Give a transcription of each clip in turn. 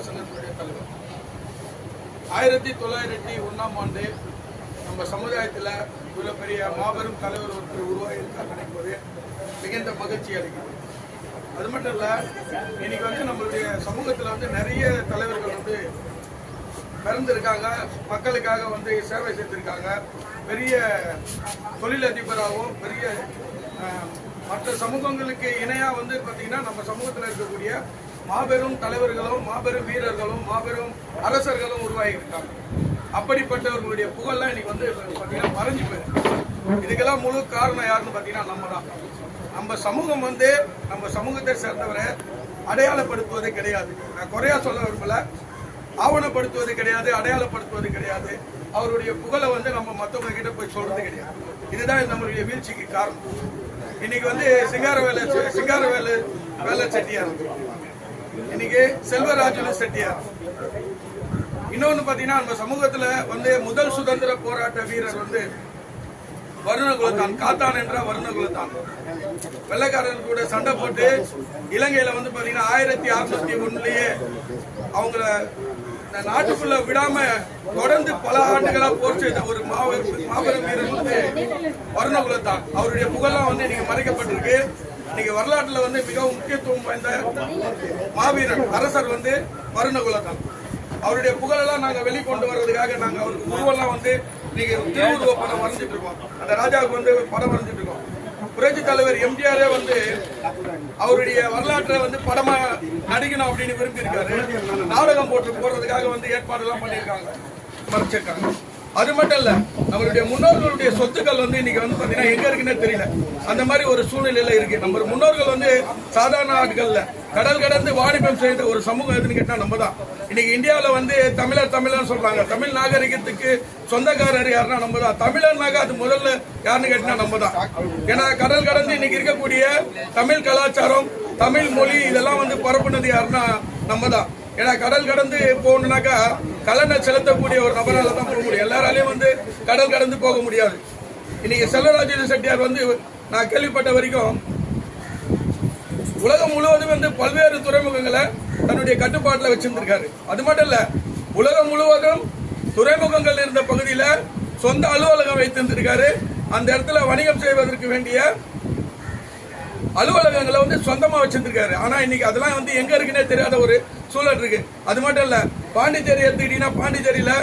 சங்கத்தினுடைய தலைவர் ஆயிரத்தி தொள்ளாயிரத்தி ஒன்றாம் ஆண்டு நம்ம சமுதாயத்தில் இவ்வளோ பெரிய மாபெரும் தலைவர் ஒருத்தர் உருவாகியிருக்கார் நினைப்பது மிகுந்த மகிழ்ச்சி அளிக்குது அது மட்டும் இல்லை இன்னைக்கு வந்து நம்மளுடைய சமூகத்தில் வந்து நிறைய தலைவர்கள் வந்து பிறந்திருக்காங்க. மக்களுக்காக வந்து சேவை செய்திருக்காங்க. பெரிய தொழிலதிபராகவும் பெரிய அஹ், மற்ற சமூகங்களுக்கு இணையாக வந்து பார்த்தீங்கன்னா நம்ம சமூகத்தில் இருக்கக்கூடிய மாபெரும் தலைவர்களும் மாபெரும் வீரர்களும் மாபெரும் அரசர்களும் உருவாகி இருக்காங்க அப்படிப்பட்டவர்களுடைய புகழ்லாம் இன்னைக்கு வந்து பார்த்தீங்கன்னா மறைஞ்சு போயிருக்கு. இதுக்கெல்லாம் முழு காரணம் யாருன்னு பார்த்தீங்கன்னா நம்ம தான் நம்ம சமூகம் வந்து நம்ம சமூகத்தை சேர்ந்தவரை அடையாளப்படுத்துவதே கிடையாது. நான் குறையா சொல்ல விரும்பல. ஆவணப்படுத்துவது கிடையாது அடையாளப்படுத்துவது கிடையாது. அவருடைய புகழை வந்து நம்ம மற்றவங்க கிட்ட போய் சொல்றது கிடையாது. இதுதான் நம்மளுடைய வீழ்ச்சிக்கு காரணம். இன்னைக்கு வந்து சிங்காரவேலை சிங்காரவேலு வேலை செட்டியார் இன்னைக்கு செல்வராஜன் செட்டியார். இன்னொன்னு பாத்தீங்கன்னா நம்ம சமூகத்துல வந்து முதல் சுதந்திர போராட்ட வீரர் வந்து வருணகுலத்தான் காத்தான் என்ற வருணகுலத்தான் வெள்ளைக்காரன் கூட சண்டை போட்டு இலங்கையில வந்து பாத்தீங்கன்னா ஆயிரத்தி அறுநூத்தி ஒண்ணுலயே அவங்கள நாட்டுக்குள்ள விடாம தொடர்ந்து பல ஆண்டுகளா போர் செய்த ஒரு மாபெரும் மாபெரும் வீரர் வந்து வருணகுலத்தான் அவருடைய புகழெல்லாம் வந்து இன்னைக்கு மறைக்கப்பட்டிருக்கு. இன்னைக்கு வரலாற்றுல வந்து மிகவும் முக்கியத்துவம் வாய்ந்த மாவீரன் அரசர் வந்து மருணகுலதான் அவருடைய புகழெல்லாம் நாங்க வெளிக்கொண்டு வர்றதுக்காக நாங்க அவருக்கு உருவெல்லாம் வந்து நீங்க திருவுருவ படம் வரைஞ்சிட்டு இருக்கோம். அந்த ராஜாவுக்கு வந்து படம் வரைஞ்சிட்டு இருக்கோம். புரட்சி தலைவர் எம்ஜிஆரே வந்து அவருடைய வரலாற்றை வந்து படமா நடிக்கணும் அப்படின்னு விரும்பி இருக்காரு நாடகம் போட்டு போடுறதுக்காக வந்து ஏற்பாடு எல்லாம் பண்ணியிருக்காங்க. மறைச்சிருக்காங்க. அது மட்டும் இல்ல நம்மளுடைய முன்னோர்களுடைய சொத்துக்கள் வந்து இன்னைக்கு வந்து பாத்தீங்கன்னா எங்க இருக்குன்னே தெரியல. அந்த மாதிரி ஒரு சூழ்நிலையில இருக்கு. நம்ம முன்னோர்கள் வந்து சாதாரண ஆட்கள்ல கடல் கடந்து வாணிபம் செய்த ஒரு சமூகம் எதுன்னு கேட்டா நம்ம தான் இன்னைக்கு இந்தியாவில் வந்து தமிழர் தமிழர் சொல்றாங்க. தமிழ் நாகரிகத்துக்கு சொந்தக்காரர் யாருன்னா நம்ம தான் தமிழர்னாக அது முதல்ல யாருன்னு கேட்டா நம்ம தான் ஏன்னா கடல் கடந்து இன்னைக்கு இருக்கக்கூடிய தமிழ் கலாச்சாரம் தமிழ் மொழி இதெல்லாம் வந்து பரப்புனது யாருன்னா நம்ம தான் ஏன்னா கடல் கடந்து போகணுன்னாக்கா கலனை செலுத்தக்கூடிய ஒரு நபரால தான் போக முடியும். எல்லாராலையும் வந்து கடல் கடந்து போக முடியாது. இன்னைக்கு செல்வராஜ செட்டியார் வந்து நான் கேள்விப்பட்ட வரைக்கும் உலகம் முழுவதும் வந்து பல்வேறு துறைமுகங்களை தன்னுடைய கட்டுப்பாட்டில் வச்சிருந்திருக்காரு. அது மட்டும் இல்ல உலகம் முழுவதும் துறைமுகங்கள் இருந்த பகுதியில சொந்த அலுவலகம் வைத்திருந்திருக்காரு. அந்த இடத்துல வணிகம் செய்வதற்கு வேண்டிய அலுவலகங்களை வந்து சொந்தமாக வச்சிருந்திருக்காரு. ஆனால் இன்னைக்கு அதெல்லாம் வந்து எங்கே இருக்குன்னே தெரியாத ஒரு சூழல் இருக்கு. அது மட்டும் இல்லை பாண்டிச்சேரி எடுத்துக்கிட்டீங்கன்னா பாண்டிச்சேரியில்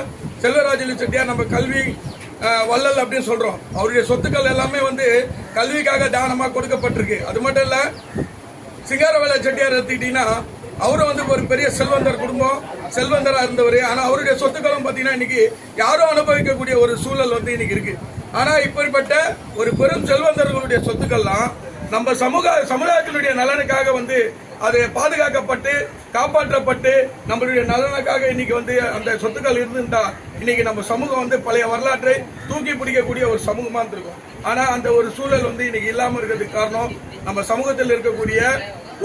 செல்வராஜலு செட்டியார் நம்ம கல்வி வள்ளல் அப்படின்னு சொல்கிறோம் அவருடைய சொத்துக்கள் எல்லாமே வந்து கல்விக்காக தானமாக கொடுக்கப்பட்டிருக்கு. அது மட்டும் இல்லை சிங்காரவேல செட்டியார் எடுத்துக்கிட்டீங்கன்னா அவரும் வந்து ஒரு பெரிய செல்வந்தர் குடும்பம் செல்வந்தராக இருந்தவர். ஆனால் அவருடைய சொத்துக்களும் பார்த்தீங்கன்னா இன்னைக்கு யாரும் அனுபவிக்கக்கூடிய ஒரு சூழல் வந்து இன்னைக்கு இருக்குது ஆனால் இப்படிப்பட்ட ஒரு பெரும் செல்வந்தர்களுடைய சொத்துக்கள்லாம் நம்ம சமூக சமுதாயத்தினுடைய நலனுக்காக வந்து அது பாதுகாக்கப்பட்டு காப்பாற்றப்பட்டு நம்மளுடைய நலனுக்காக இன்னைக்கு வந்து அந்த சொத்துக்கள் இருந்திருந்தா இன்னைக்கு நம்ம சமூகம் வந்து பழைய வரலாற்றை தூக்கி பிடிக்கக்கூடிய ஒரு சமூகமாக இருந்திருக்கும். ஆனால் அந்த ஒரு சூழல் வந்து இன்னைக்கு இல்லாமல் இருக்கிறதுக்கு காரணம் நம்ம சமூகத்தில் இருக்கக்கூடிய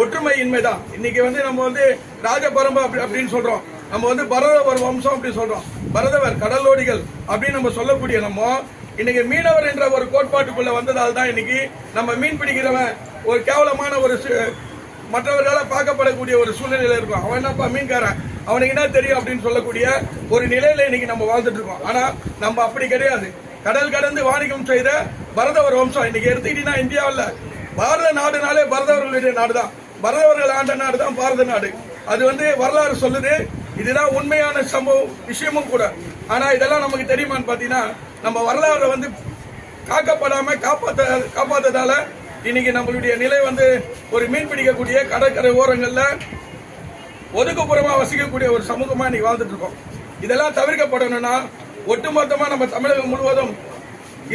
ஒற்றுமையின்மை தான். இன்னைக்கு வந்து நம்ம வந்து ராஜபரம்பு அப்படி அப்படின்னு சொல்றோம். நம்ம வந்து பரதவர் வம்சம் அப்படின்னு சொல்றோம். பரதவர் கடலோடிகள் அப்படின்னு நம்ம சொல்லக்கூடிய நம்ம இன்னைக்கு மீனவர் என்ற ஒரு கோட்பாட்டுக்குள்ள வந்ததால் தான் இன்னைக்கு நம்ம மீன் பிடிக்கிறவன் ஒரு கேவலமான ஒரு சு- மற்றவர்களால் பார்க்கப்படக்கூடிய ஒரு சூழ்நிலையில இருக்கும். அவன் என்னப்பா மீன்காரன்? அவனுக்கு என்ன தெரியும் அப்படின்னு சொல்லக்கூடிய ஒரு நிலையில இன்னைக்கு நம்ம வாழ்ந்துட்டு இருக்கோம். ஆனா நம்ம அப்படி கிடையாது. கடல் கடந்து வாணிகம் செய்த பரதவர் வம்சம் இன்னைக்கு எடுத்துக்கிட்டீங்கன்னா இந்தியாவில் பாரத நாடுனாலே பரதவர்களுடைய நாடு தான் பரதவர்கள் ஆண்ட நாடு தான் பாரத நாடு. அது வந்து வரலாறு சொல்லுது. இதுதான் உண்மையான சம்பவம் விஷயமும் கூட. ஆனா இதெல்லாம் நமக்கு தெரியுமான்னு பாத்தீங்கன்னா நம்ம வரலாறு வந்து காக்கப்படாம காப்பாத்த காப்பாத்ததால இன்னைக்கு நம்மளுடைய நிலை வந்து ஒரு மீன் பிடிக்கக்கூடிய கடற்கரை ஓரங்கள்ல ஒதுக்குப்புறமா வசிக்கக்கூடிய ஒரு சமூகமா இன்னைக்கு வாழ்ந்துட்டு இருக்கோம். இதெல்லாம் தவிர்க்கப்படணும்னா ஒட்டுமொத்தமா நம்ம தமிழகம் முழுவதும்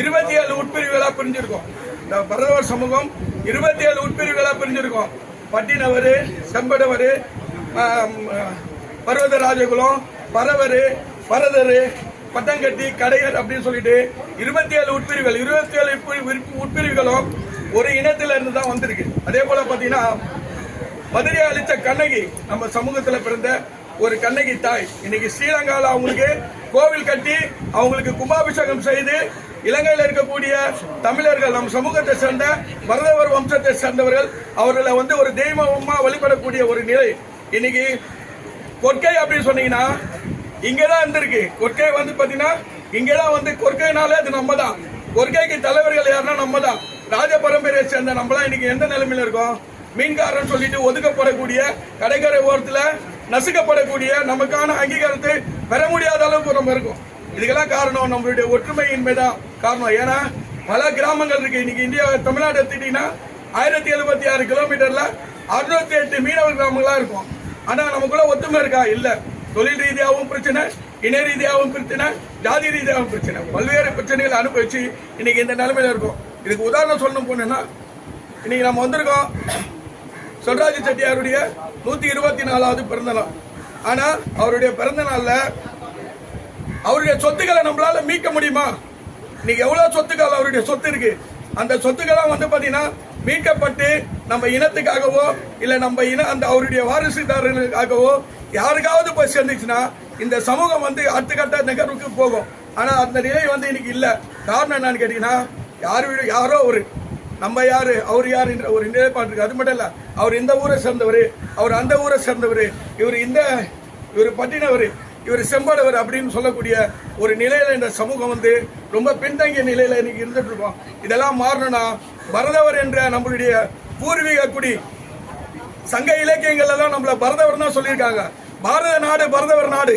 இருபத்தி ஏழு உட்பிரிவுகளா பிரிஞ்சிருக்கோம். இந்த பரதவர் சமூகம் இருபத்தி ஏழு உட்பிரிவுகளா பிரிஞ்சிருக்கோம். பட்டினவர் செம்படவர் பர்வத ராஜகுலம் பரவர் பரதர் பட்டங்கட்டி கடையர் அப்படின்னு சொல்லிட்டு இருபத்தி ஏழு உட்பிரிவுகள் இருபத்தி ஏழு உட்பிரிவுகளும் ஒரு இனத்தில இருந்து தான் வந்திருக்கு. அதே போல பாத்தீங்கன்னா மதுரையை அளித்த கண்ணகி நம்ம சமூகத்துல பிறந்த ஒரு கண்ணகி தாய். இன்னைக்கு ஸ்ரீலங்கால அவங்களுக்கு கோவில் கட்டி அவங்களுக்கு கும்பாபிஷேகம் செய்து இலங்கையில் இருக்கக்கூடிய தமிழர்கள் நம் சமூகத்தை சேர்ந்த பரதவர் வம்சத்தை சேர்ந்தவர்கள் அவர்களை வந்து ஒரு தெய்வமா வழிபடக்கூடிய ஒரு நிலை. இன்னைக்கு கொற்கை அப்படின்னு சொன்னீங்கன்னா இங்கதான் இருந்திருக்கு. கொர்க்கை வந்து பாத்தீங்கன்னா இங்கதான் வந்து கொர்க்கைனாலே அது நம்ம தான் கொர்க்கைக்கு தலைவர்கள் யாருன்னா நம்ம தான் ராஜ பரம்பரையை சேர்ந்த நம்மளாம் இன்னைக்கு எந்த நிலைமையில இருக்கோம்? மீன்காரன் சொல்லிட்டு ஒதுக்கப்படக்கூடிய கடைக்கரை ஓரத்துல நசுக்கப்படக்கூடிய நமக்கான அங்கீகாரத்தை பெற முடியாத அளவுக்கு நம்ம இருக்கும். இதுக்கெல்லாம் காரணம் நம்மளுடைய ஒற்றுமையின்மை தான் காரணம். ஏன்னா பல கிராமங்கள் இருக்கு. இன்னைக்கு இந்தியா தமிழ்நாடு எடுத்துட்டீங்கன்னா ஆயிரத்தி எழுபத்தி ஆறு கிலோமீட்டர்ல அறுநூத்தி எட்டு மீனவர் கிராமங்களா இருக்கும். ஆனா நமக்குள்ள ஒத்துமை இருக்கா? இல்லை. தொழில் ரீதியாகவும் பிரச்சனை இன ரீதியாகவும் பிரச்சனை ஜாதி ரீதியாகவும் பிரச்சனை. பல்வேறு பிரச்சனைகளை அனுபவிச்சு இன்னைக்கு இந்த நிலைமையில இருக்கும். இதுக்கு உதாரணம் சொல்லணும் போனேன்னா இன்னைக்கு நம்ம வந்திருக்கோம் சொல்ராஜ் செட்டியாருடைய நூத்தி இருபத்தி நாலாவது பிறந்த நாள் ஆனா அவருடைய பிறந்த நாள்ல அவருடைய சொத்துக்களை நம்மளால மீட்க முடியுமா? இன்னைக்கு எவ்வளவு சொத்துக்கள் அவருடைய சொத்து இருக்கு? அந்த சொத்துக்கெல்லாம் வந்து பாத்தீங்கன்னா மீட்கப்பட்டு நம்ம இனத்துக்காகவோ இல்ல நம்ம இன அந்த அவருடைய வாரிசுதாரர்களுக்காகவோ யாருக்காவது போய் சேர்ந்துச்சுன்னா இந்த சமூகம் வந்து அடுத்த நிகழ்வுக்கு போகும். ஆனா அந்த நிலை வந்து இன்னைக்கு இல்ல. காரணம் என்னன்னு கேட்டீங்கன்னா யாரு வீடு- யாரோ ஒரு நம்ம யாரு அவர் யாருன்ற ஒரு நிலைப்பாடு அது மட்டும் இல்ல அவர் இந்த ஊரை சேர்ந்தவர் அவர் அந்த ஊரை சேர்ந்தவர் இவர் இந்த இவர் பட்டினவர் இவர் செம்படவர் அப்படின்னு சொல்லக்கூடிய ஒரு நிலையில இந்த சமூகம் வந்து ரொம்ப பின்தங்கிய நிலையில இன்னைக்கு இருந்துட்டு இருக்கோம். இதெல்லாம் மாறணும்னா பரதவர் என்ற நம்மளுடைய பூர்வீக குடி சங்க இலக்கியங்கள் எல்லாம் நம்மள பரதவர் தான் சொல்லியிருக்காங்க. பாரத நாடு பரதவர் நாடு.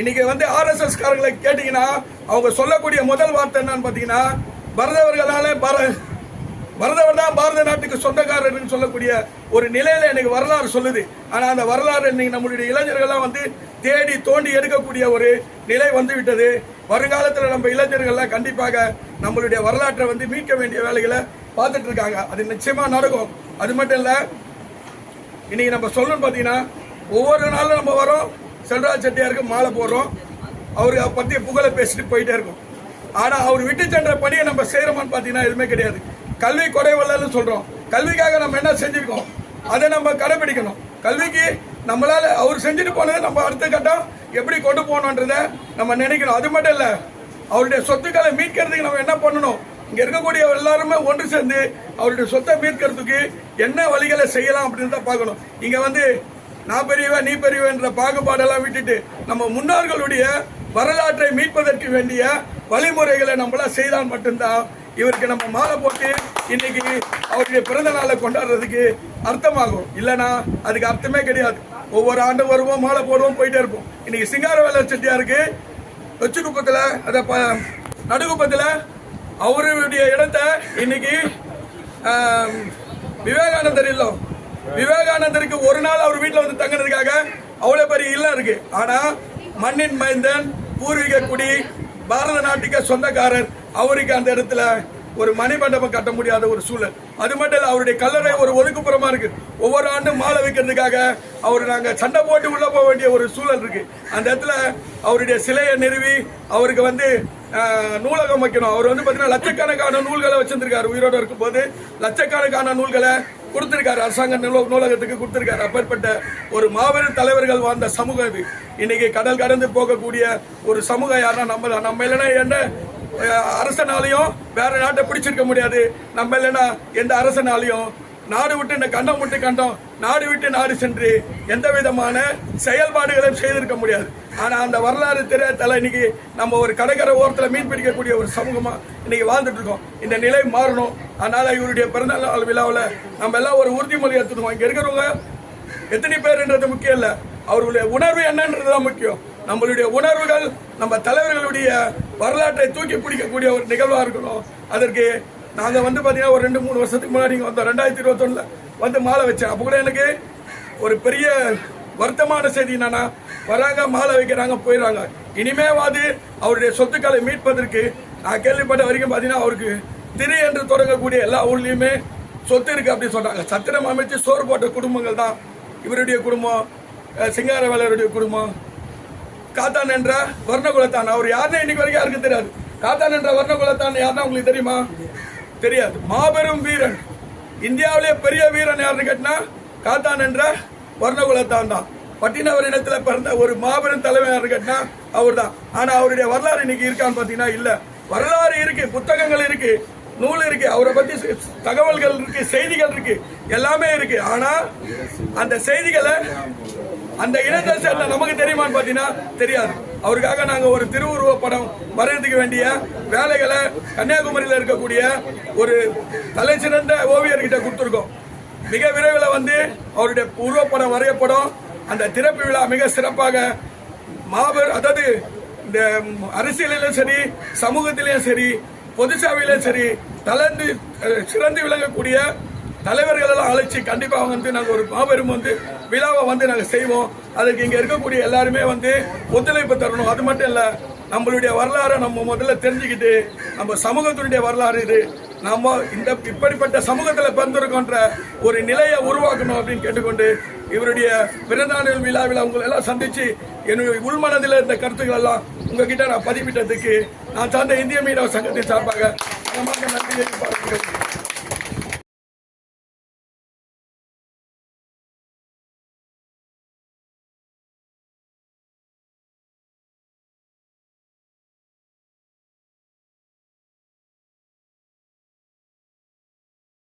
இன்னைக்கு வந்து ஆர்எஸ்எஸ் காரங்களை கேட்டீங்கன்னா அவங்க சொல்லக்கூடிய முதல் வார்த்தை என்னன்னு பார்த்தீங்கன்னா பரதவர்களால பர பரதவர் தான் பாரத நாட்டுக்கு சொந்தக்காரர்னு சொல்லக்கூடிய ஒரு நிலையில எனக்கு வரலாறு சொல்லுது. ஆனா அந்த வரலாறு இன்னைக்கு நம்மளுடைய இளைஞர்கள்லாம் வந்து தேடி தோண்டி எடுக்கக்கூடிய ஒரு நிலை வந்து விட்டது வருங்காலத்தில் நம்ம இளைஞர்கள்லாம் கண்டிப்பாக நம்மளுடைய வரலாற்றை வந்து மீட்க வேண்டிய வேலைகளை பார்த்துட்டு இருக்காங்க அது நிச்சயமா நடக்கும். அது மட்டும் இல்ல இன்னைக்கு நம்ம சொல்லணும்னு பாத்தீங்கன்னா ஒவ்வொரு நாளும் நம்ம வரோம். செல்வராஜ் செட்டியாருக்கு மாலை போடுறோம். அவரு பத்தி புகழை பேசிட்டு போயிட்டே இருக்கும். ஆனா அவர் விட்டு சென்ற பணியை நம்ம செய்கிறோமான்னு பாத்தீங்கன்னா எதுவுமே கிடையாது. கல்வி குறைவல்லன்னு சொல்றோம். கல்விக்காக நம்ம என்ன செஞ்சிருக்கோம்? அதை நம்ம கடைபிடிக்கணும். கல்விக்கு நம்மளால அவர் செஞ்சுட்டு போனதை நம்ம அடுத்த கட்டம் எப்படி கொண்டு போகணுன்றத நம்ம நினைக்கணும். அது மட்டும் இல்ல அவருடைய சொத்துக்களை மீட்கிறதுக்கு நம்ம என்ன பண்ணணும்? இங்க இருக்கக்கூடிய எல்லாருமே ஒன்று சேர்ந்து அவருடைய சொத்தை மீட்கிறதுக்கு என்ன வழிகளை செய்யலாம் அப்படின்னு தான் பார்க்கணும். இங்க வந்து நான் பெரியவன் நீ பெரியவன்ற பாகுபாடெல்லாம் விட்டுட்டு நம்ம முன்னோர்களுடைய வரலாற்றை மீட்பதற்கு வேண்டிய வழிமுறைகளை நம்மளாம் செய்தால் மட்டும்தான் இவருக்கு நம்ம மாலை போட்டு இன்னைக்கு அவருடைய பிறந்த நாளை கொண்டாடுறதுக்கு அர்த்தமாகும். இல்லைனா அதுக்கு அர்த்தமே கிடையாது. ஒவ்வொரு ஆண்டு வருவோம் மாலை போடுவோம் போயிட்டே இருப்போம். இன்னைக்கு சிங்காரவேலர் செட்டியாருக்கு கொச்சிக்குப்பத்துல அதை ப- அவருடைய இடத்த இன்னைக்கு விவேகானந்தர் இல்லம். விவேகானந்தருக்கு ஒரு நாள் அவர் வீட்டில் வந்து தங்கினதுக்காக அவ்வளோ பெரிய இல்லம் இருக்கு. ஆனால் மண்ணின் மைந்தன் பூர்வீக குடி பாரத நாட்டுக்கு சொந்தக்காரர் அவருக்கு அந்த இடத்துல ஒரு மணிமண்டபம் கட்ட முடியாத ஒரு சூழல். அது மட்டும் இல்லை அவருடைய கல்லறை ஒரு ஒதுக்குப்புறமா இருக்கு. ஒவ்வொரு ஆண்டும் மாலை வைக்கிறதுக்காக அவர் நாங்கள் சண்டை போட்டு உள்ள போக வேண்டிய ஒரு சூழல் இருக்கு. அந்த இடத்துல அவருடைய சிலையை நிறுவி அவருக்கு வந்து நூலகம் வைக்கணும். அவர் வந்து பாத்தீங்கன்னா லட்சக்கணக்கான நூல்களை வச்சிருந்திருக்காரு. உயிரோடு இருக்கும்போது லட்சக்கணக்கான நூல்களை கொடுத்திருக்காரு. அரசாங்க நூலகத்துக்கு கொடுத்திருக்காரு. அப்பேற்பட்ட ஒரு மாபெரும் தலைவர்கள் வாழ்ந்த சமூகம் இது. இன்னைக்கு கடல் கடந்து போகக்கூடிய ஒரு சமூகம் யாருன்னா நம்ம நம்ம இல்லைன்னா என்ன அரசனாலையும் வேற நாட்டை பிடிச்சிருக்க முடியாது. நம்ம இல்லைன்னா எந்த அரசனாலையும் நாடு விட்டு இந்த கண்டம் விட்டு கண்டம் நாடு விட்டு நாடு சென்று எந்த விதமான செயல்பாடுகளையும் செய்திருக்க முடியாது. ஆனால் அந்த வரலாறு தெரியாதால இன்னைக்கு நம்ம ஒரு கடற்கரை ஓரத்தில் மீன் பிடிக்கக்கூடிய ஒரு சமூகமாக இன்னைக்கு வாழ்ந்துட்டு இருக்கோம். இந்த நிலை மாறணும். அதனால் இவருடைய பிறந்தநாள் விழாவில் நம்ம எல்லாம் ஒரு உறுதிமொழி எடுத்துக்கணும். இங்கே இருக்கிறவங்க எத்தனை பேருன்றது முக்கியம் இல்லை. அவர்களுடைய உணர்வு என்னன்றது தான் முக்கியம். நம்மளுடைய உணர்வுகள் நம்ம தலைவர்களுடைய வரலாற்றை தூக்கி பிடிக்கக்கூடிய ஒரு நிகழ்வாக இருக்கணும். அதற்கு நாங்கள் வந்து பார்த்தீங்கன்னா ஒரு ரெண்டு மூணு வருஷத்துக்கு முன்னாடி இங்கே வந்தோம். ரெண்டாயிரத்தி இருபத்தொன்னில் வந்து மாலை வச்சேன். அப்போ கூட எனக்கு ஒரு பெரிய வருத்தமான செய்தி என்னன்னா வராங்க மாலை வைக்கிறாங்க போயிடுறாங்க. இனிமேவாது அவருடைய சொத்துக்களை மீட்பதற்கு நான் கேள்விப்பட்ட வரைக்கும் பார்த்தீங்கன்னா அவருக்கு திரு என்று தொடங்கக்கூடிய எல்லா ஊர்லேயுமே சொத்து இருக்கு அப்படின்னு சொல்றாங்க. சத்திரம் அமைச்சு சோறு போட்ட குடும்பங்கள் தான் இவருடைய குடும்பம் அஹ் சிங்காரவேலருடைய குடும்பம். காத்தான் என்ற வர்ணகுலத்தான் அவர் யாருன்னு இன்னைக்கு வரைக்கும் யாருக்கும் தெரியாது. காத்தான் என்ற வர்ணகுலத்தான் யாருன்னா உங்களுக்கு தெரியுமா? தெரியாது. மாபெரும் வீரன். இந்தியாவிலே பெரிய வீரன் யாருன்னு கேட்டினா காத்தான் என்ற வர்ணகுலத்தான் தான் பட்டினவர் இனத்துல பிறந்த ஒரு மாபெரும் தலைவர் யாருன்னு அவர் தான் ஆனா அவருடைய வரலாறு இன்னைக்கு இருக்கான்னு பாத்தீங்கன்னா இல்ல. வரலாறு இருக்கு புத்தகங்கள் இருக்கு நூல் இருக்கு அவரை பத்தி தகவல்கள் இருக்கு செய்திகள் இருக்கு எல்லாமே இருக்கு. ஆனா அந்த செய்திகளை அந்த இனத்தை சேர்ந்த நமக்கு தெரியுமான்னு பாத்தீங்கன்னா தெரியாது. அவருக்காக நாங்க ஒரு திருவுருவ படம் வரையறதுக்கு வேண்டிய வேலைகளை கன்னியாகுமரியில இருக்கக்கூடிய ஒரு தலை சிறந்த ஓவியர்கிட்ட கொடுத்துருக்கோம். மிக விரைவில் வந்து அவருடைய உருவப்படம் வரையப்படும். அந்த திறப்பு விழா மிக சிறப்பாக மாபெரும் அதாவது இந்த அரசியலிலும் சரி சமூகத்திலையும் சரி பொது சரி தளர்ந்து சிறந்து விளங்கக்கூடிய தலைவர்கள் எல்லாம் அழைச்சி கண்டிப்பாக வந்து நாங்கள் ஒரு மாபெரும் வந்து விழாவை வந்து நாங்கள் செய்வோம். அதுக்கு இங்கே இருக்கக்கூடிய எல்லாருமே வந்து ஒத்துழைப்பு தரணும். அது மட்டும் இல்லை நம்மளுடைய வரலாறை நம்ம முதல்ல தெரிஞ்சுக்கிட்டு நம்ம சமூகத்தினுடைய வரலாறு இது நம்ம இந்த இப்படிப்பட்ட சமூகத்தில் பிறந்திருக்கோன்ற ஒரு நிலையை உருவாக்கணும் அப்படின்னு கேட்டுக்கொண்டு இவருடைய பிறந்தநாள் விழாவில் உங்களை எல்லாம் சந்தித்து என்னுடைய உள்மனதில் இருந்த கருத்துக்கள் எல்லாம் உங்ககிட்ட நான் பதிவிட்டதுக்கு நான் சார்ந்த இந்திய மீனவ சங்கத்தின் சார்பாக மனமார்ந்த நன்றியை பாராட்டுகிறேன்.